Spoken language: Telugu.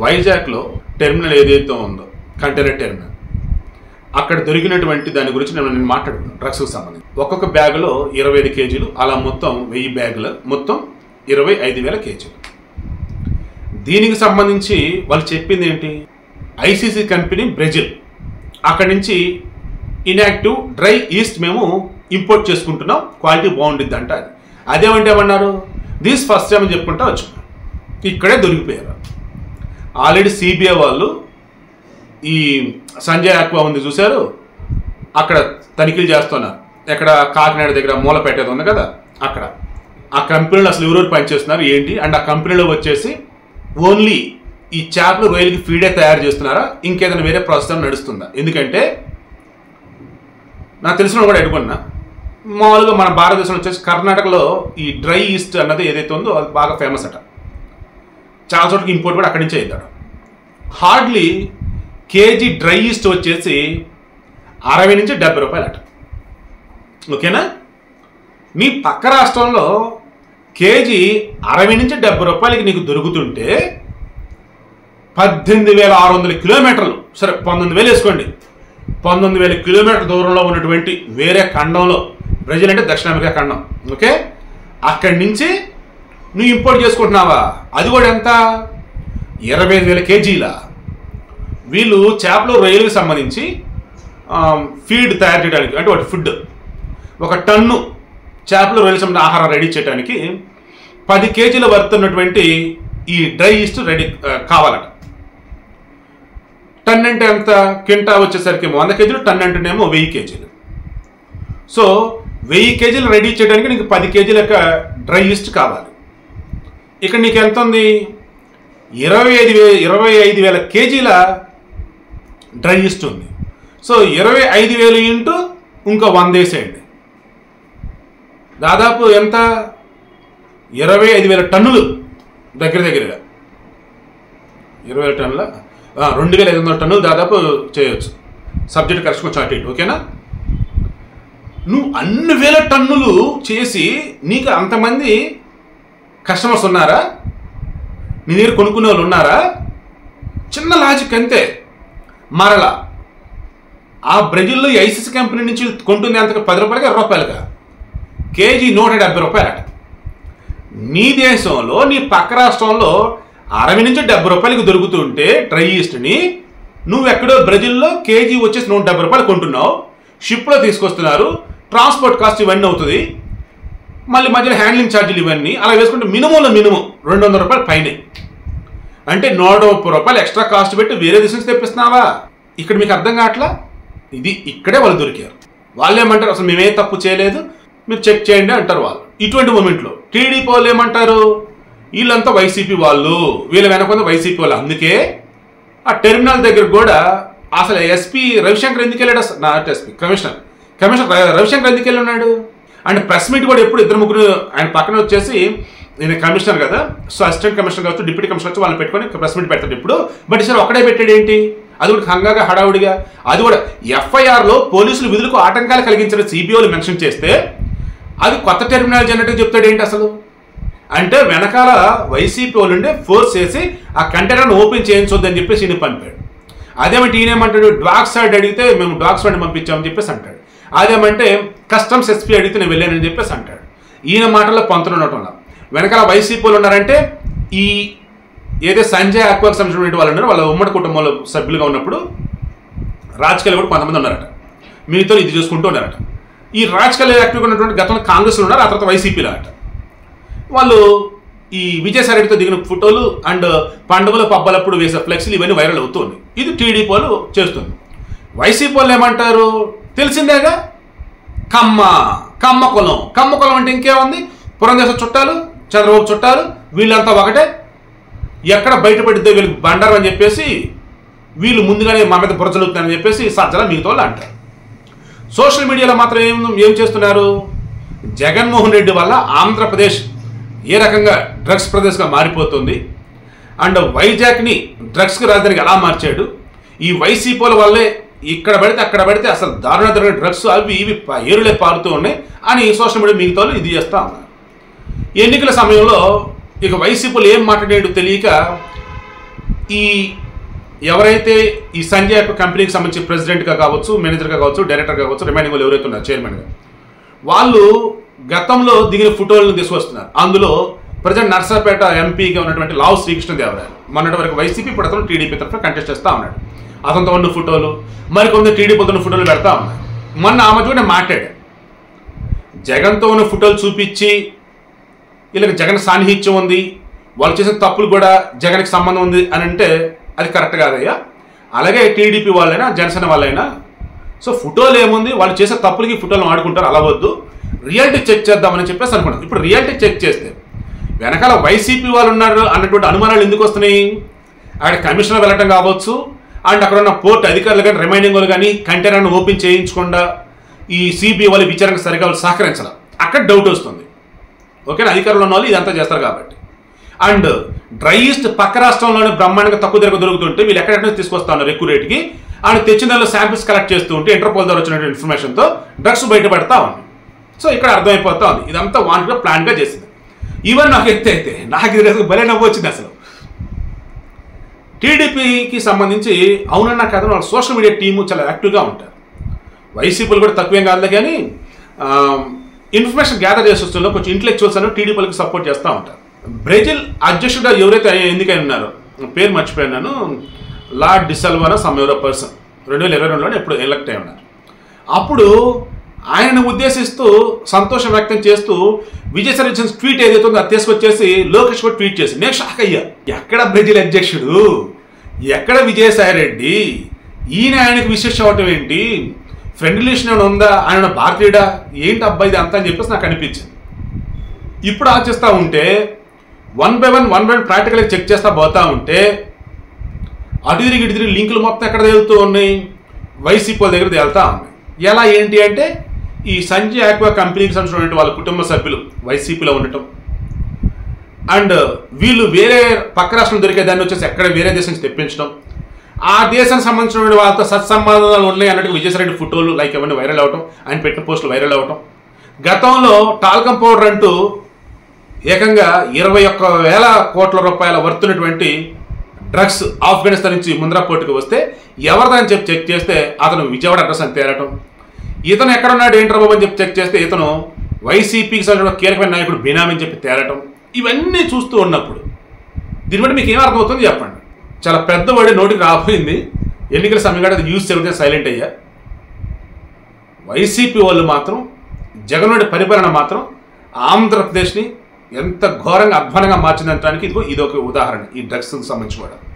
వైజాగ్లో టెర్మినల్ ఏదైతే ఉందో కంటైనర్ టెర్మినల్ అక్కడ దొరికినటువంటి దాని గురించి నేను నేను మాట్లాడుకున్నాను డ్రగ్స్కి సంబంధించి. ఒక్కొక్క బ్యాగులో ఇరవై ఐదు కేజీలు అలా మొత్తం వెయ్యి బ్యాగులు మొత్తం ఇరవై ఐదు వేల కేజీలు. దీనికి సంబంధించి వాళ్ళు చెప్పింది ఏంటి? ఐసీసీ కంపెనీ బ్రెజిల్ అక్కడి నుంచి ఇన్యాక్టివ్ డ్రై ఈస్ట్ మేము ఇంపోర్ట్ చేసుకుంటున్నాం క్వాలిటీ బాగుండిద్ది అంట అదేమంటే ఏమన్నారు? దీస్ ఫస్ట్ టైం అని చెప్పుకుంటా వచ్చున్నాం ఇక్కడే దొరికిపోయారు. ఆల్రెడీ సిబిఐ వాళ్ళు ఈ సంజయ్ ఆక్వా ఉంది చూశారు? అక్కడ తనిఖీలు చేస్తున్నారు ఎక్కడ కాకినాడ దగ్గర మూలపేట ఉంది కదా? అక్కడ. ఆ కంపెనీలో అసలు ఎవరెవరు పనిచేస్తున్నారు ఏంటి? అండ్ ఆ కంపెనీలో వచ్చేసి ఓన్లీ ఈ చేపలు రొయ్యలకి ఫీడే తయారు చేస్తున్నారా? ఇంకేదైనా వేరే ప్రస్తుతం నడుస్తుందా? ఎందుకంటే నాకు తెలిసిన కూడా అడుగున్నా మామూలుగా మన భారతదేశంలో వచ్చేసి కర్ణాటకలో ఈ డ్రై ఈస్ట్ అన్నది ఏదైతే ఉందో అది బాగా ఫేమస్ అట. చాలా చోట్లకి ఇంపోర్ట్ కూడా అక్కడి నుంచే అవుతాడు హార్డ్లీ కేజీ డ్రై ఈస్ట్ వచ్చేసి అరవై నుంచి డెబ్బై రూపాయలు అట ఓకేనా? మీ పక్క రాష్ట్రంలో కేజీ అరవై నుంచి డెబ్బై రూపాయలకి నీకు దొరుకుతుంటే పద్దెనిమిది వేల ఆరు వందల కిలోమీటర్లు సరే పంతొమ్మిది వేలు వేసుకోండి. పంతొమ్మిది వేల కిలోమీటర్ల దూరంలో ఉన్నటువంటి వేరే ఖండంలో బ్రెజిల్ అంటే దక్షిణ అమెరికా ఖండం ఓకే? అక్కడి నుంచి నువ్వు ఇంపోర్ట్ చేసుకుంటున్నావా? అది కూడా ఎంత? ఇరవై ఐదు వేల కేజీల? వీళ్ళు చేపలు రొయ్యలకు సంబంధించి ఫీడ్ తయారు చేయడానికి అంటే వాటి ఫుడ్ ఒక టన్ను చేపలు రొయ్యలకు సంబంధించిన ఆహారం రెడీ చేయడానికి పది కేజీల వర్త్ ఉన్నటువంటి ఈ డ్రై ఈస్ట్ రెడీ కావాలట. టన్ అంటే ఎంత? కింటా వచ్చేసరికి ఏమో వంద కేజీలు టన్ అంటేనేమో వెయ్యి కేజీలు. సో వెయ్యి కేజీలు రెడీ చేయడానికి నీకు పది కేజీల డ్రై ఈస్ట్ కావాలి. ఇక్కడ నీకు ఎంత ఉంది? ఇరవై ఐదు వే ఇరవై ఐదు వేల కేజీల డ్రై ఈస్ట్ ఉంది. సో ఇరవై ఐదు వేలు ఇంటూ ఇంకో వంద వేసేయండి. దాదాపు ఎంత? ఇరవై ఐదు వేల టన్నులు దగ్గర దగ్గరగా. ఇరవై వేల టన్నుల రెండు వేల ఐదు వందల టన్నులు దాదాపు చేయొచ్చు. సబ్జెక్ట్ కరెక్ట్ కొంచెం అటు ఇటు ఓకేనా? నువ్వు అన్ని వేల టన్నులు చేసి నీకు అంతమంది కస్టమర్స్ ఉన్నారా? మీ దగ్గర కొనుక్కునే వాళ్ళు ఉన్నారా? చిన్న లాజిక్ అంతే. మరలా ఆ బ్రెజిల్లో ఐసిసి కంపెనీ నుంచి కొంటుంది అంతగా పది రూపాయలుగా ఇరవై రూపాయలుగా. కేజీ నూట డెబ్బై రూపాయలట. నీ దేశంలో నీ పక్క రాష్ట్రంలో అరవై నుంచి డెబ్బై రూపాయలకి దొరుకుతుంటే ట్రై ఈస్ట్ని నువ్వు ఎక్కడో బ్రెజిల్లో కేజీ వచ్చేసి నూట డెబ్బై రూపాయలు కొంటున్నావు. షిప్లో తీసుకొస్తున్నారు. ట్రాన్స్పోర్ట్ కాస్ట్ ఇవన్నీ అవుతుంది. మళ్ళీ మధ్యలో హ్యాండ్లింగ్ ఛార్జీలు ఇవన్నీ. అలా వేసుకుంటే మినిమంలో మినిమం రెండు వందల రూపాయలు పైనే అంటే నూట ముప్పై రూపాయలు ఎక్స్ట్రా కాస్ట్ పెట్టి వేరే దేశం నుంచి తెప్పిస్తున్నావా? ఇక్కడ మీకు అర్థం కావట్లా? ఇది ఇక్కడే వాళ్ళు దొరికారు. వాళ్ళు ఏమంటారు? అసలు మేమే తప్పు చేయలేదు? మీరు చెక్ చేయండి అంటారు వాళ్ళు. ఇటువంటి మూమెంట్లో టీడీపీ వాళ్ళు ఏమంటారు? వీళ్ళంతా వైసీపీ వాళ్ళు. వీళ్ళ వెనకొంది వైసీపీ వాళ్ళు. అందుకే ఆ టెర్మినల్ దగ్గర కూడా అసలు ఎస్పీ రవిశంకర్ ఎందుకు వెళ్ళాడు? అసలు not SP commissioner commissioner Ravishankar ఎందుకు వెళ్ళి ఉన్నాడు? అండ్ ప్రెస్ మీట్ కూడా ఎప్పుడు ఇద్దరు ముగ్గురు ఆయన పక్కన వచ్చేసి నేను కమిషనర్ కదా సో అసిస్టెంట్ కమిషనర్ కావచ్చు డిప్యూటీ కమిషనర్ వచ్చి వాళ్ళని పెట్టుకొని ప్రెస్ మీట్ పెడతాడు ఇప్పుడు. బట్ ఈసారి ఒక్కడే పెట్టాడు ఏంటి? అది కూడా హంగాగా హడావుడిగా. అది కూడా ఎఫ్ఐఆర్లో పోలీసులు విధులకు ఆటంకాలు కలిగించిన సిబిఓలు మెన్షన్ చేస్తే అది కొత్త టెర్మినాలజీ అన్నట్టు చెప్తాడు ఏంటి అసలు? అంటే వెనకాల వైసీపీ వాళ్ళుండే ఫోర్స్ చేసి ఆ కంటైనర్ను ఓపెన్ చేయించొద్దని చెప్పేసి ఈయన పంపాడు. అదేమంటే ఈయనేమంటాడు డాగ్ సైడ్ అడిగితే మేము డాగ్ సైడ్ పంపించామని చెప్పేసి అంటాడు. అదేమంటే కస్టమ్స్ ఎస్పీ అడిగితే నేను వెళ్ళానని చెప్పేసి అంటాడు. ఈయన మాటల్లో పంతులు ఉండటం వెనకాల వైసీపీలు ఉన్నారంటే ఈ ఏదో సంజయ్ అక్వాకి సంబంధించిన వాళ్ళు ఉన్నారు వాళ్ళ ఉమ్మడి కుటుంబంలో సభ్యులుగా ఉన్నప్పుడు రాజకీయాలు కూడా కొంతమంది ఉన్నారట. మీతో ఇది చూసుకుంటూ ఉన్నారట. ఈ రాజకీయాలు యాక్టివ్గా ఉన్నటువంటి గతంలో కాంగ్రెస్లో ఉన్నారు? ఆ తర్వాత వైసీపీలో అట. వాళ్ళు ఈ విజయసాయి రెడ్డితో దిగిన ఫోటోలు అండ్ పండుగలు పబ్బలప్పుడు వేసే ఫ్లెక్సీలు ఇవన్నీ వైరల్ అవుతుంది ఇది టీడీపీ వాళ్ళు చేస్తుంది. వైసీపీ వాళ్ళు ఏమంటారు? తెలిసిందేగా? కమ్మ కమ్మ కులం. కమ్మ కులం అంటే ఇంకేముంది? పురంధేశ్వర చుట్టాలు చంద్రబాబు చుట్టాలు వీళ్ళంతా ఒకటే. ఎక్కడ బయటపడితే వీళ్ళకి బండారు అని చెప్పేసి వీళ్ళు ముందుగానే మా మీద బురజలుగుతున్నారని చెప్పేసి సజ్జల మిగతా వాళ్ళు అంటారు. సోషల్ మీడియాలో మాత్రం ఏం ఏం చేస్తున్నారు? జగన్మోహన్ రెడ్డి వల్ల ఆంధ్రప్రదేశ్ ఏ రకంగా డ్రగ్స్ ప్రదేశ్గా మారిపోతుంది? అండ్ వైజాగ్ని డ్రగ్స్కి రాజధానికి ఎలా మార్చాడు? ఈ వైసీపీల వల్లే ఇక్కడ పడితే అక్కడ పడితే అసలు దారుణ దారుణ డ్రగ్స్ అవి ఇవి ఏరులే పారుతూ ఉన్నాయి అని సోషల్ మీడియా మిగతా వాళ్ళు ఇది చేస్తూ ఉన్నారు. ఎన్నికల సమయంలో ఇక వైసీపీలు ఏం మాట్లాడేటో తెలియక ఈ ఎవరైతే ఈ సంజయ్ కంపెనీకి సంబంధించి ప్రెసిడెంట్గా కావచ్చు మేనేజర్గా కావచ్చు డైరెక్టర్గా కావచ్చు రిమైనింగ్ వాళ్ళు ఎవరైతే ఉన్నారు చైర్మన్గా వాళ్ళు గతంలో దిగిన ఫోటోలను తీసుకొస్తున్నారు. అందులో ప్రజెంట్ నర్సాపేట ఎంపీగా ఉన్నటువంటి లావు శ్రీకృష్ణదేవరాయలు. మొన్నటి వరకు వైసీపీ ఇప్పుడు అతను టీడీపీ తరఫున కంటెస్ట్ చేస్తూ ఉన్నాడు. అతనితో ఉన్న ఫోటోలు మరికొందరు టీడీపీతో ఉన్న ఫోటోలు పెడతా. ఉన్నాయి మొన్న ఆమె చూడ మాట్లాడా జగన్తో ఉన్న ఫోటోలు చూపించి వీళ్ళకి జగన్ సాన్నిహిత్యం ఉంది వాళ్ళు చేసిన తప్పులు కూడా జగన్కి సంబంధం ఉంది అని అంటే అది కరెక్ట్ కాదయ్యా. అలాగే టీడీపీ వాళ్ళైనా జనసేన వాళ్ళైనా సో ఫోటోలు ఏముంది? వాళ్ళు చేసే తప్పులకి ఫోటోలు ఆడుకుంటారు అలా వద్దు. రియాలిటీ చెక్ చేద్దామని చెప్పేసి అనుకున్నాను ఇప్పుడు రియాలిటీ చెక్ చేస్తే వెనకాల వైసీపీ వాళ్ళు ఉన్నారు అన్నటువంటి అనుమానాలు ఎందుకు వస్తున్నాయి? అక్కడ కమిషనర్ వెళ్ళటం కావచ్చు అండ్ అక్కడ ఉన్న పోర్ట్ అధికారులు కానీ రిమైనింగ్ వాళ్ళు కానీ కంటైనర్ను ఓపెన్ చేయించకుండా ఈ సిబిఐ వాళ్ళు విచారణకు సరిగా వాళ్ళు సహకరించాల. అక్కడ డౌట్ వస్తుంది. ఓకేనా అధికారులు ఉన్న వాళ్ళు ఇదంతా చేస్తారు కాబట్టి. అండ్ డ్రైయెస్ట్ పక్క రాష్ట్రంలోనే బ్రహ్మాండంగా తక్కువ ధరకు దొరుకుతుంటే వీళ్ళు ఎక్కడెక్కడ తీసుకొస్తాను తీసుకొస్తా ఉన్నారు ఎక్కువ రేటుకి అండ్ తెచ్చిన దానిలో శాంపిల్స్ కలెక్ట్ చేస్తూ ఉంటే ఇంటర్పోల్ ద్వారా వచ్చిన ఇన్ఫర్మేషన్తో డ్రగ్స్ బయటపడతా ఉంది. సో ఇక్కడ అర్థమైపోతా ఉంది. ఇదంతా వాంట్గా ప్లాన్గా చేసింది ఈవెన్ నాకు ఎత్తే అయితే నాకు ఇది అసలు భలే నవ్వు వచ్చింది అసలు. టీడీపీకి సంబంధించి అవునన్నా కదా వాళ్ళ సోషల్ మీడియా టీము చాలా యాక్టివ్గా ఉంటారు. వైసీపీలు కూడా తక్కువేం కాదు కానీ ఇన్ఫర్మేషన్ గ్యాదర్ చేసి కొంచెం ఇంటలెక్చువల్స్ అని టీడీపీలకు సపోర్ట్ చేస్తూ ఉంటారు. బ్రెజిల్ అధ్యక్షుడు ఎవరైతే ఎన్నికై ఉన్నారో పేరు మర్చిపోయినాను లార్డ్ డిసల్వానా సమ్ ఎవరో పర్సన్. రెండు వేల ఇరవై రెండులో ఎప్పుడు ఎలక్ట్ అయి ఉన్నారు. అప్పుడు ఆయనను ఉద్దేశిస్తూ సంతోషం వ్యక్తం చేస్తూ విజయసాయి ట్వీట్ ఏదైతే ఉందో అది తీసుకొచ్చేసి లోకేష్ కూడా ట్వీట్ చేసి నేను షాక్ అయ్యా. ఎక్కడ బ్రెజిల్ అధ్యక్షుడు? ఎక్కడ విజయసాయి రెడ్డి? ఈయన ఆయనకు విశేషం అవటం ఏంటి? ఫ్రెండ్ రిలేషన్ ఏమైనా ఉందా? ఆయన భారతీయుడా? ఏంటి అబ్బాయి ఇది అంతా అని చెప్పేసి నాకు అనిపించింది. ఇప్పుడు ఆలోచిస్తూ ఉంటే one by one one by one ప్రాక్టికల్గా చెక్ చేస్తా పోతా ఉంటే అటు తిరిగి ఇటు తిరిగి లింకులు మొత్తం ఎక్కడ తేలుతూ ఉన్నాయి? వైసీపీ దగ్గర తేలుతూ ఉన్నాయి. ఎలా ఏంటి అంటే ఈ సంజయ్ ఆక్వా కంపెనీకి సంబంధించినటువంటి వాళ్ళ కుటుంబ సభ్యులు వైసీపీలో ఉండటం. అండ్ వీళ్ళు వేరే పక్క రాష్ట్రం దొరికే దాన్ని వచ్చేసి ఎక్కడ వేరే దేశం నుంచి తెప్పించడం. ఆ దేశానికి సంబంధించిన వాళ్ళతో సత్సంబంధాలు ఉన్నాయి అన్నట్టు విజయసాయి ఫోటోలు లైక్ అవన్నీ వైరల్ అవటం ఆయన పెట్టిన పోస్టులు వైరల్ అవటం. గతంలో టాల్కం పౌడర్ అంటూ ఏకంగా ఇరవై ఒక్క వేల కోట్ల రూపాయల వర్తున్నటువంటి డ్రగ్స్ ఆఫ్ఘనిస్తాన్ నుంచి ముంద్రా పోర్టుకు వస్తే ఎవరిదని చెప్పి చెక్ చేస్తే అతను విజయవాడ అడ్రస్ అని తేరటం ఇతను ఎక్కడున్నాడు ఏంట్రా బాబు అని చెప్పి చెక్ చేస్తే ఇతను వైసీపీకి సంబంధించిన కీలకమైన నాయకుడు బినామీ అని చెప్పి తేలటం ఇవన్నీ చూస్తూ ఉన్నప్పుడు దీన్ని బట్టి మీకు ఏం అర్థమవుతుందో చెప్పండి. చాలా పెద్ద నోటికి రాబోయింది. ఎన్నికల సమయం కాదు అది యూజ్ చేయడం సైలెంట్ అయ్యా. వైసీపీ వాళ్ళు మాత్రం జగన్మోహన్ పరిపాలన మాత్రం ఆంధ్రప్రదేశ్ని ఎంత ఘోరంగా అధ్వానంగా మార్చిందనడానికి ఇదిగో ఇది ఉదాహరణ ఈ డ్రగ్స్కి సంబంధించి కూడా.